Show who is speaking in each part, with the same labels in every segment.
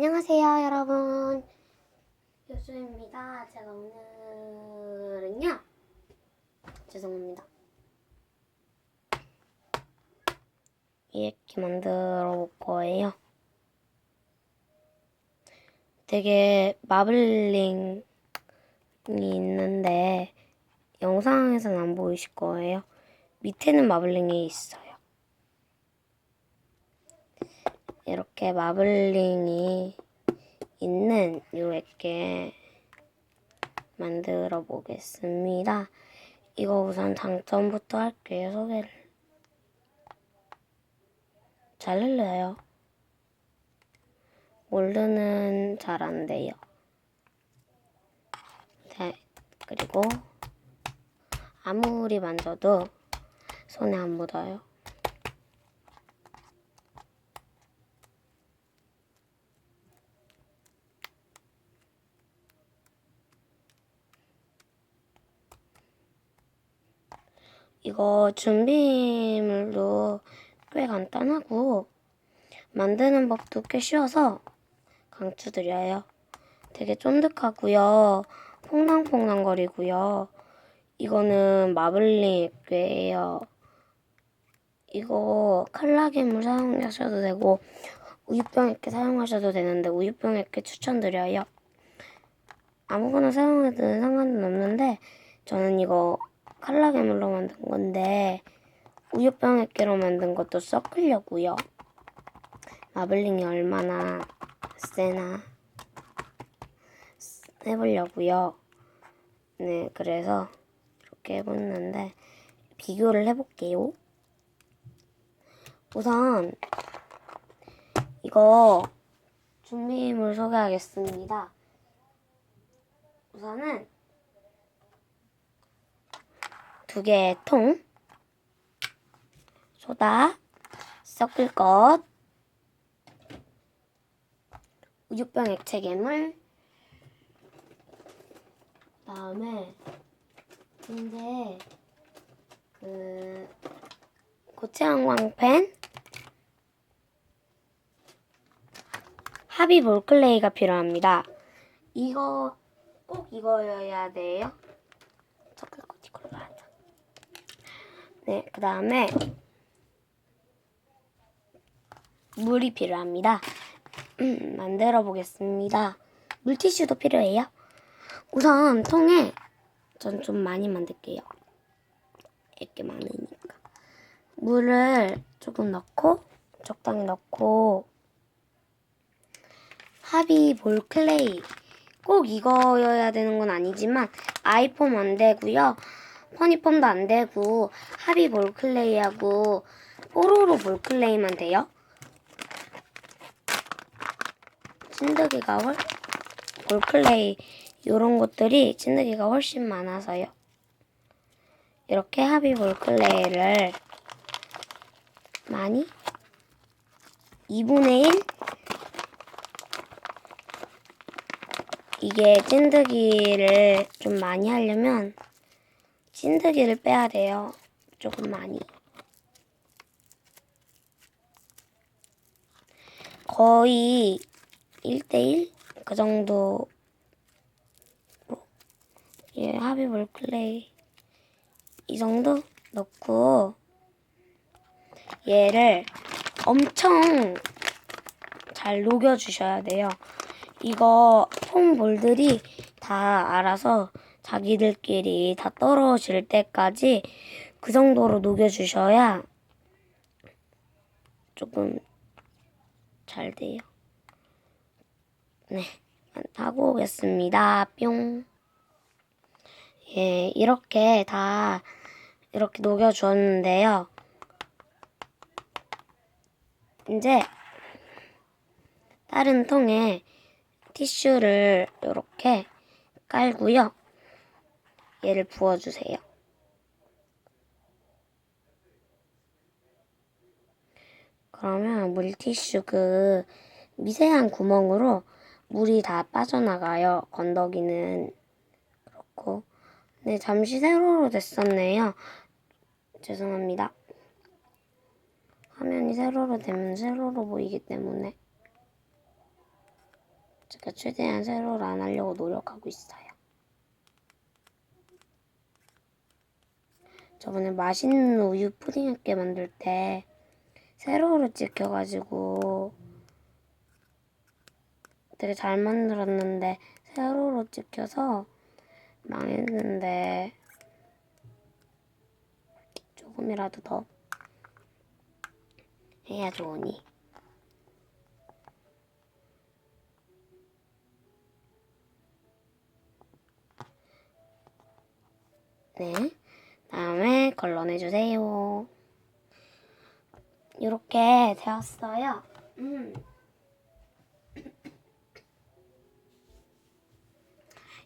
Speaker 1: 안녕하세요, 여러분. 요수입니다. 제가 오늘은요. 죄송합니다. 이렇게 만들어 볼 거예요. 되게 마블링이 있는데 영상에서는 안 보이실 거예요. 밑에는 마블링이 있어요. 이렇게 마블링이 있는 요렇게 만들어 보겠습니다. 이거 우선 장점부터 할게요. 소개를. 잘 흘러요. 몰드는 잘 안 돼요. 네, 그리고 아무리 만져도 손에 안 묻어요. 이거 준비물도 꽤 간단하고 만드는 법도 꽤 쉬워서 강추드려요. 되게 쫀득하고요. 퐁당퐁당거리고요. 이거는 마블링 액괴예요. 이거 칼라괴물 사용하셔도 되고 우유병 액괴 사용하셔도 되는데 우유병 액괴 추천드려요. 아무거나 사용해도 상관은 없는데 저는 이거 칼라괴물로 만든 건데 우유병 액괴로 만든 것도 섞으려고요. 마블링이 얼마나 세나 해보려고요. 네, 그래서 이렇게 해봤는데 비교를 해볼게요. 우선 이거 준비물 소개하겠습니다. 우선은 두 개의 통, 소다, 섞을 것, 우유병 액체 괴물, 그다음에 이제 그 고체항광펜, 합의 몰클레이가 필요합니다. 이거 꼭 이거여야 돼요. 섞을 것 이걸로 하자. 네, 그 다음에 물이 필요합니다. 음, 만들어 보겠습니다. 물티슈도 필요해요. 우선 통에 전 좀 많이 만들게요. 이렇게 많으니까. 물을 조금 넣고 적당히 넣고 합의 볼클레이 꼭 이거여야 되는 건 아니지만 아이폼 안 되고요. 퍼니폼도 안 되고 합의 볼클레이하고 뽀로로 볼클레이만 돼요. 찐득이가 훨 볼클레이 이런 것들이 찐득이가 훨씬 많아서요. 이렇게 합의 볼클레이를 많이 2분의 1 이게 찐득이를 좀 많이 하려면 찐득이를 빼야 돼요. 조금 많이. 거의 1대1? 그 정도. 예, 하비볼 클레이. 이 정도 넣고, 얘를 엄청 잘 녹여주셔야 돼요. 이거 폼볼들이 다 알아서 자기들끼리 다 떨어질 때까지 그 정도로 녹여주셔야 조금 잘 돼요. 네, 하고 오겠습니다. 뿅. 예, 이렇게 다 이렇게 녹여주었는데요. 이제 다른 통에 티슈를 이렇게 깔고요. 얘를 부어주세요. 그러면 물티슈 그 미세한 구멍으로 물이 다 빠져나가요. 건더기는 그렇고. 네, 잠시 세로로 됐었네요. 죄송합니다. 화면이 세로로 되면 세로로 보이기 때문에. 제가 최대한 세로를 안 하려고 노력하고 있어요. 저번에 맛있는 우유 푸딩 할게 만들 때 세로로 찍혀가지고 되게 잘 만들었는데 세로로 찍혀서 망했는데 조금이라도 더 해야 좋으니 걸러내주세요 이렇게 되었어요 음.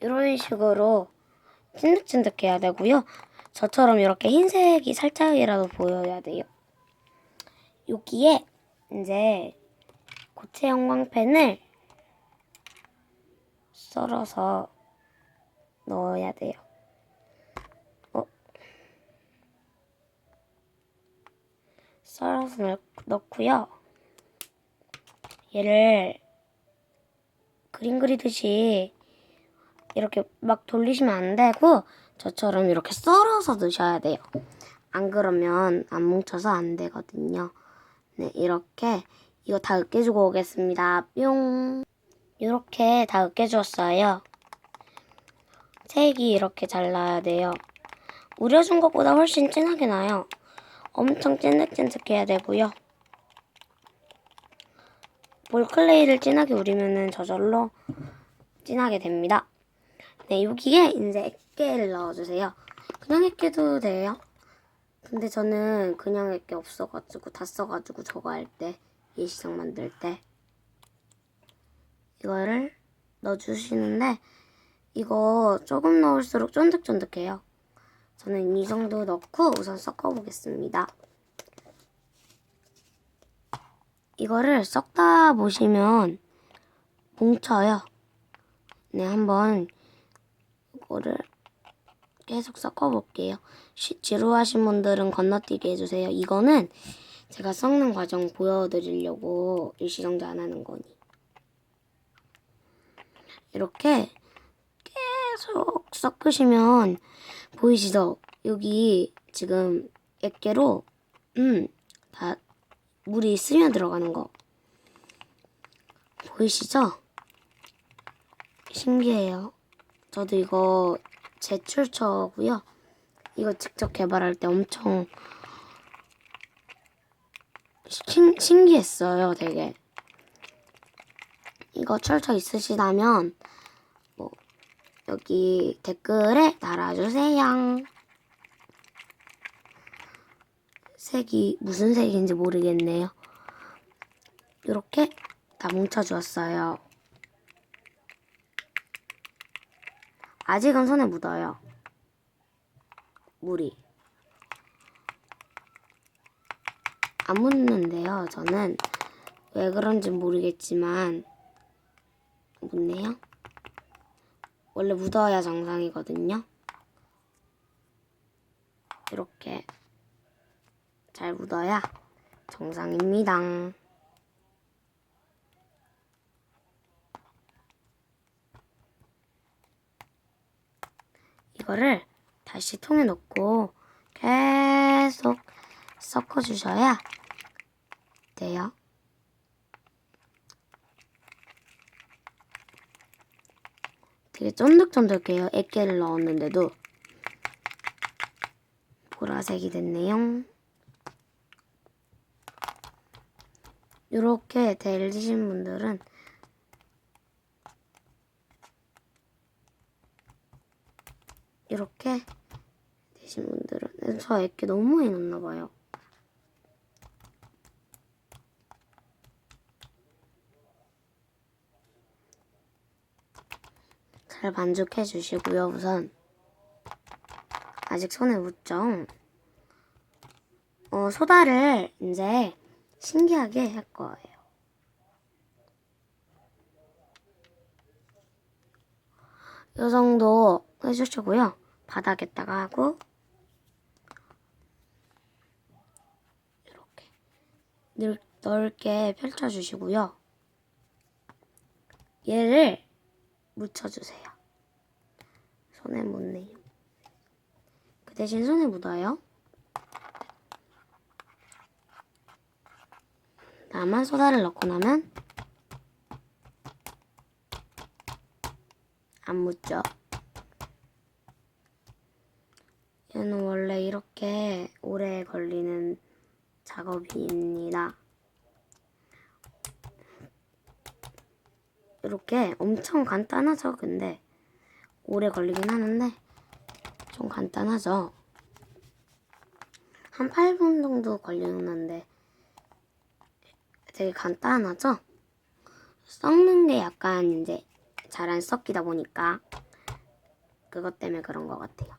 Speaker 1: 이런 식으로 찐득찐득해야 되고요. 저처럼 이렇게 흰색이 살짝이라도 보여야 돼요. 여기에 이제 고체 형광펜을 썰어서 넣어야 돼요. 썰어서 넣, 넣고요. 얘를 그림 그리듯이 이렇게 막 돌리시면 안 되고 저처럼 이렇게 썰어서 넣으셔야 돼요. 안 그러면 안 뭉쳐서 안 되거든요. 네, 이렇게 이거 다 으깨주고 오겠습니다. 뿅. 이렇게 다 으깨주었어요. 색이 이렇게 잘 나야 돼요. 우려준 것보다 훨씬 진하게 나요. 엄청 찐득찐득해야 되고요. 볼클레이를 진하게 우리면은 저절로 진하게 됩니다. 네, 여기에 이제 액계를 넣어주세요. 그냥 액계도 돼요. 근데 저는 그냥 액계 없어가지고 다 써가지고 저거 할 때 예시장 만들 때 이거를 넣어주시는데 이거 조금 넣을수록 쫀득쫀득해요. 저는 이 정도 넣고 우선 섞어보겠습니다. 이거를 섞다 보시면 뭉쳐요. 네, 한번 이거를 계속 섞어볼게요. 쉬- 지루하신 분들은 건너뛰게 해주세요. 이거는 제가 섞는 과정 보여드리려고 일시정지 안 하는 거니. 이렇게 계속 섞으시면 보이시죠? 여기 지금 액계로 음, 다 물이 스며 들어가는 거 보이시죠? 신기해요. 저도 이거 제 출처고요. 이거 직접 개발할 때 엄청 신, 신기했어요, 되게. 이거 철처 있으시다면 뭐 여기 댓글에 달아주세요. 색이 무슨 색인지 모르겠네요. 이렇게 다 뭉쳐주었어요. 아직은 손에 묻어요. 물이. 안 묻는데요. 저는 왜 그런지 모르겠지만 묻네요. 원래 묻어야 정상이거든요. 이렇게 잘 묻어야 정상입니다. 이거를 다시 통에 넣고 계속 섞어주셔야 돼요. 되게 쫀득쫀득해요. 액계를 넣었는데도 보라색이 됐네요. 이렇게 데리신 분들은 이렇게 되신 분들은 저 액계 너무 많이 넣나 봐요. 잘 만족해 주시고요. 우선 아직 손에 묻죠. 어, 소다를 이제 신기하게 할 거예요. 이 정도 해주시고요. 바닥에다가 하고 이렇게 넓- 넓게 펼쳐주시고요. 얘를 묻혀주세요. 손에 묻네요. 그 대신 손에 묻어요. 나만 소다를 넣고 나면 안 묻죠. 얘는 원래 이렇게 오래 걸리는 작업입니다. 이렇게 엄청 간단하죠, 근데 오래 걸리긴 하는데 좀 간단하죠. 한 8분 정도 걸리는데 되게 간단하죠? 썩는 게 약간 이제 잘안 섞이다 보니까 그것 때문에 그런 것 같아요.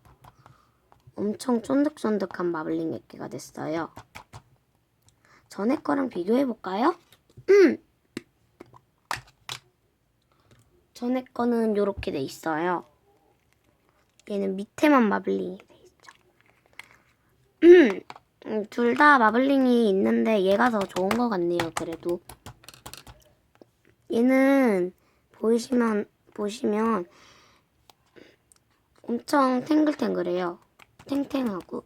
Speaker 1: 엄청 쫀득쫀득한 마블링 액기가 됐어요. 전에 거랑 비교해 볼까요? 음! 전에 거는 이렇게 돼 있어요. 얘는 밑에만 마블링이 돼 있죠. 음, 둘 다 마블링이 있는데 얘가 더 좋은 것 같네요. 그래도 얘는 보이시면 보시면 엄청 탱글탱글해요. 탱탱하고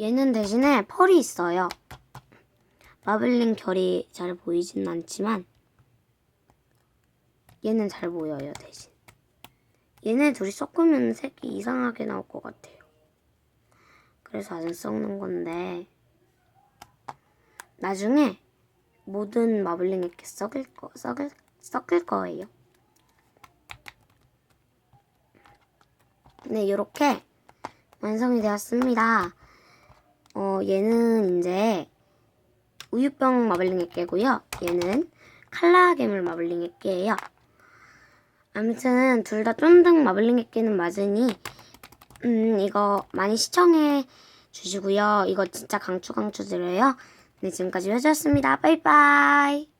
Speaker 1: 얘는 대신에 펄이 있어요. 마블링 결이 잘 보이진 않지만 얘는 잘 보여요 대신. 얘네 둘이 섞으면 색이 이상하게 나올 것 같아요. 그래서 안 섞는 건데 나중에 모든 마블링 이렇게 섞을 거 섞을 섞을 거예요. 네, 이렇게 완성이 되었습니다. 어, 얘는 이제 우유병 마블링 액계고요. 얘는 칼라 괴물 마블링 액계예요. 아무튼 둘 다 쫀득 마블링 액계는 맞으니 음, 이거 많이 시청해 주시고요. 이거 진짜 강추 강추 드려요. 네, 지금까지 해주셨습니다. 빠이빠이.